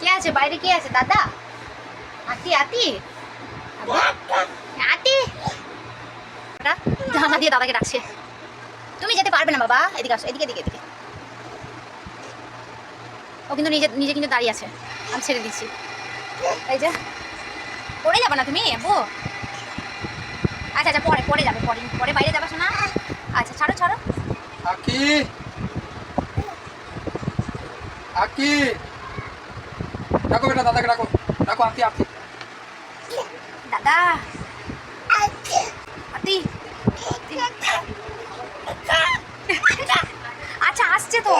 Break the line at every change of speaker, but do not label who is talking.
কে আছে? বাইরে কে আছে? দাদা? আতি আতি। আতি। জানা দিয়ে দাদাকে ডাকছে। তুমি যেতে পারবে না, বাবা। এদিকে আসো, এদিকে এদিকে এদিকে। ও কিন্তু নিজে নিজে কিন্তু দাঁড়িয়ে আছে। আমি ছেড়ে দিচ্ছি। এই যে, পড়ে যাবে না তুমি আবু আচ্ছা আচ্ছা পরে পরে যাবে, পরে পরে বাইরে যাবে শোনা আচ্ছা ছাড়ো ছাড়ো।
আকি। ডাকো বেটা দাদাকে ডাকো। ডাকো আকি আকি
দাদা। আতি আচ্ছা আসছে তো।